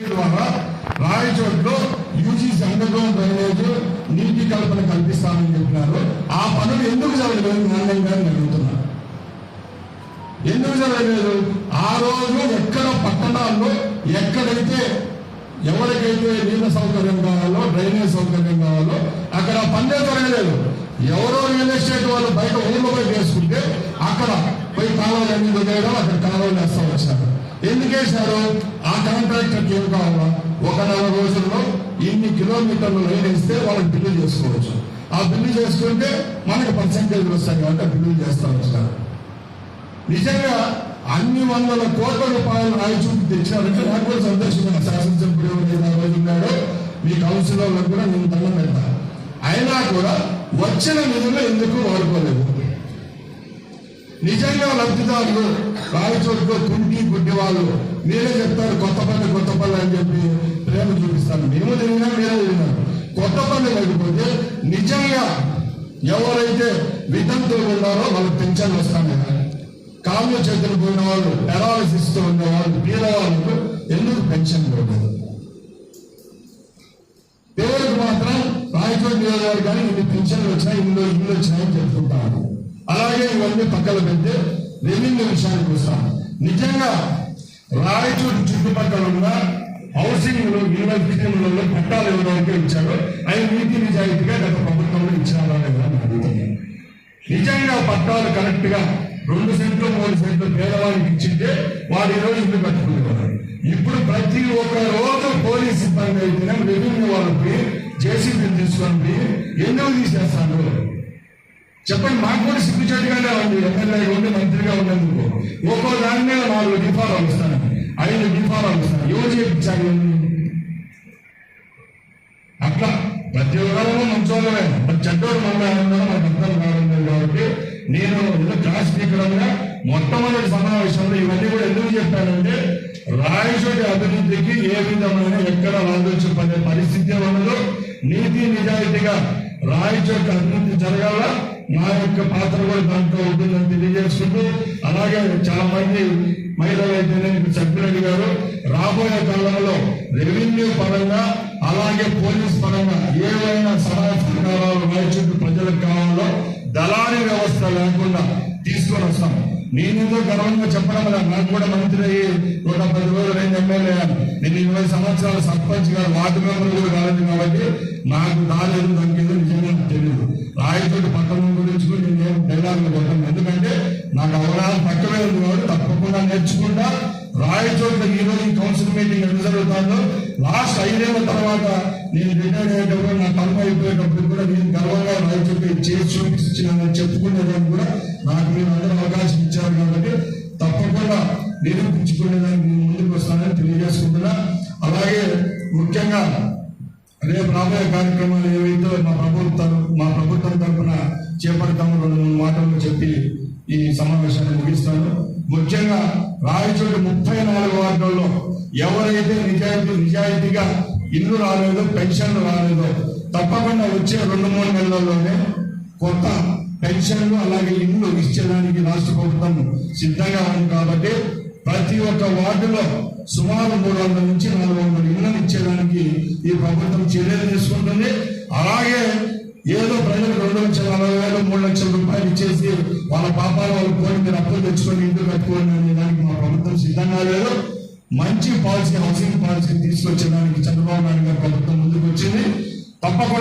ద్వారా రాయచోట్లో UGC underground drainage నీటి కల్పన కల్పిస్తామని చెప్పినారు. ఆ పనులు ఎందుకు జరగలేదు నారాయణ గారు అడుగుతున్నారు. ఎందుకు జరగలేదు? ఆ రోజు ఎక్కడ పట్టణాల్లో ఎక్కడైతే ఎవరికైతే నీళ్ళ సౌకర్యం కావాలో డ్రైనేజ్ సౌకర్యం కావాలో అక్కడ పనులే జరగలేదు. ఎవరో రియల్ ఎస్టేట్ వాళ్ళు బయట ఊళ్ళో పోయి వేసుకుంటే అక్కడ పోయి కాలువలు అన్ని వదిలేయడం అక్కడ కాలువలు వేస్తా వచ్చారు. ఎందుకు వేశారు? ఆ కాంట్రాక్టర్కి ఏం కావాలా? ఒక నెల రోజుల్లో ఇన్ని కిలోమీటర్లు లైన్ వేస్తే వాళ్ళకి బిల్లు చేసుకోవచ్చు. ఆ బిల్లు చేసుకుంటే మనకి పర్సెంటేజ్ వస్తాయి కాబట్టి బిల్లు చేస్తా వచ్చారు నిజంగా అన్ని వందల కోట్ల రూపాయలు రాయచూపు తెచ్చారంటే నాకు కూడా సంతోషమైన శాసనసభ్యుడు ఎవరైతే ఆ మీ కౌన్సిల్ మీ కూడా నేను దండం పెడతా. అయినా కూడా వచ్చిన నిధులు ఎందుకు వాడుకోలేదు? నిజంగా లబ్ధిదారులు రాయచోటులో కుంటి గుడ్డి వాళ్ళు మీరే చెప్తారు కొత్త కొత్తపల్లి కొత్తపల్లి అని చెప్పి ప్రేమ చూపిస్తాను. మేము తిరిగినా మీరే తిరిగినారు కొత్తపల్లి లేకపోతే నిజంగా ఎవరైతే వితంతువులు ఉన్నారో వాళ్ళకి పెన్షన్ వస్తాను కాళ్ళు చేతులు పోయిన వాళ్ళు పెరాలసిస్తో ఉన్న వాళ్ళు పేదవాళ్ళకు ఎందుకు పెన్షన్ ఇవ్వలేదు? పేదలకు మాత్రం రాయచోటి నియోజకవర్గానికి ఇన్ని పెన్షన్లు వచ్చినాయి ఇల్లు ఇల్లు వచ్చినాయని చెప్పుకుంటాను అలాగే ఇవన్నీ పక్కన పెడితే రెవెన్యూ విషయానికి వస్తాం. నిజంగా రాయచూరు చుట్టుపక్కల ఉన్న హౌసింగ్లో ఇరవై స్కీములలో పట్టాలు ఇవ్వడానికి ఇచ్చారు. అవి నీతి నిజాయితీగా గత ప్రభుత్వంలో ఇచ్చారా లేదా అడుగుతున్నాను నిజంగా పట్టాలు కరెక్ట్గా రెండు సెంట్లు మూడు సెంట్లు పేదవాళ్ళకి ఇచ్చింటే వాడు ఈరోజు రోజు ఇల్లు కట్టుకునేవారు ఇప్పుడు ప్రతి ఒక్క రోజు పోలీస్ సిబ్బంది అయితేనే రెవెన్యూ వాళ్ళు పోయి జేసీబీ తీసుకొని పోయి ఎందుకు తీసేస్తాను చెప్పండి మాకు కూడా సిగ్గుచేటుగానే ఉంది. ఎమ్మెల్యే ఉండి మంత్రిగా ఉన్నందుకు. ఒక్కో దాని మీద నాలుగు డిఫారాలు ఇస్తాను. ఐదు డిఫారాలు ఇస్తాను. ఎవరు చేయించాలి అట్లా ప్రతి ఒక్కరు మంచోళ్ళమే. మరి చెడ్డోడు మళ్ళీ ఉండడం మనకు అర్థం కాబట్టి నేను ఏదో క్లాస్ స్పీకర్గా మొట్టమొదటి సమావేశంలో ఇవన్నీ కూడా ఎందుకు చెప్పానంటే రాయచోటి అభివృద్ధికి ఏ విధమైన ఎక్కడ ఆలోచన పడే పరిస్థితి ఉండదు నీతి నిజాయితీగా రాయచోటి అభివృద్ధి జరగాల. నా యొక్క పాత్ర కూడా దాంట్లో ఉంటుందని తెలియజేసుకుంటూ అలాగే చాలా మంది మహిళలు అయితేనే సభ్యులు గారు రాబోయే కాలంలో రెవెన్యూ పరంగా అలాగే పోలీస్ పరంగా ఏవైనా సహాయ సహకారాలు రాయచోటి ప్రజలకు కావాలో దళారీ వ్యవస్థ లేకుండా తీసుకొని వస్తాం. నేనేదో గర్వంగా చెప్పడం వల్ల నాకు కూడా మంత్రి అయ్యి నూట పది రోజులు అయింది ఎమ్మెల్యే నేను ఇరవై సంవత్సరాలు సర్పంచ్ గారు వార్డు మెంబర్ కూడా కాలేదు కాబట్టి నాకు రాలేదు దక్కిందో నిజంగా తెలియదు రాయచోటి పట్టణం గురించి కూడా నేను డైలాగులు కొట్టాను ఎందుకంటే నాకు అవగాహన పక్కనే ఉంది కాబట్టి తప్పకుండా నేర్చుకుంటా. రాయచోట్ల ఈ రోజు ఈ కౌన్సిల్ మీటింగ్ ఎంత జరుగుతుందో లాస్ట్ ఐదేళ్ళ తర్వాత నేను రిటైర్ అయ్యేటప్పుడు నా కర్మ అయిపోయేటప్పుడు కూడా నేను గర్వంగా రాయచోటి చేసి చూపించానని చెప్పుకునేదానికి కూడా నాకు మీరు అందరూ అవకాశం ఇచ్చారు కాబట్టి తప్పకుండా నిరూపించుకునేదానికి నేను ముందుకు వస్తానని తెలియజేసుకుంటున్నా. అలాగే ముఖ్యంగా రేపు రాబోయే కార్యక్రమాలు ఏవైతే మా ప్రభుత్వం మా ప్రభుత్వం తరఫున చేపడతామో రెండు మూడు మాటలు చెప్పి ఈ సమావేశాన్ని ముగిస్తాను. ముఖ్యంగా రాయచోటి ముప్పై నాలుగు వార్డుల్లో ఎవరైతే నిజాయితీ నిజాయితీగా ఇల్లు రాలేదో పెన్షన్లు రాలేదో తప్పకుండా వచ్చే రెండు మూడు నెలల్లోనే కొత్త పెన్షన్లు అలాగే ఇల్లు ఇచ్చేదానికి రాష్ట్ర ప్రభుత్వం సిద్ధంగా ఉంది కాబట్టి ప్రతి ఒక్క వార్డులో సుమారు మూడు వందల నుంచి నాలుగు వందల ఇళ్ళని ఇచ్చేదానికి ఈ ప్రభుత్వం చర్యలు తీసుకుంటుంది. అలాగే ఏదో ప్రజలకు రెండు లక్షల నలభై వేలు మూడు లక్షల రూపాయలు ఇచ్చేసి వాళ్ళ పాపాలు వాళ్ళు కోరి మీరు అప్పులు తెచ్చుకొని ఇంటి కట్టుకోండి అనే దానికి మా ప్రభుత్వం సిద్ధంగా లేదు. మంచి పాలసీ హౌసింగ్ పాలసీ తీసుకొచ్చేదానికి చంద్రబాబు నాయుడు గారు ప్రభుత్వం ముందుకు వచ్చింది తప్పకుండా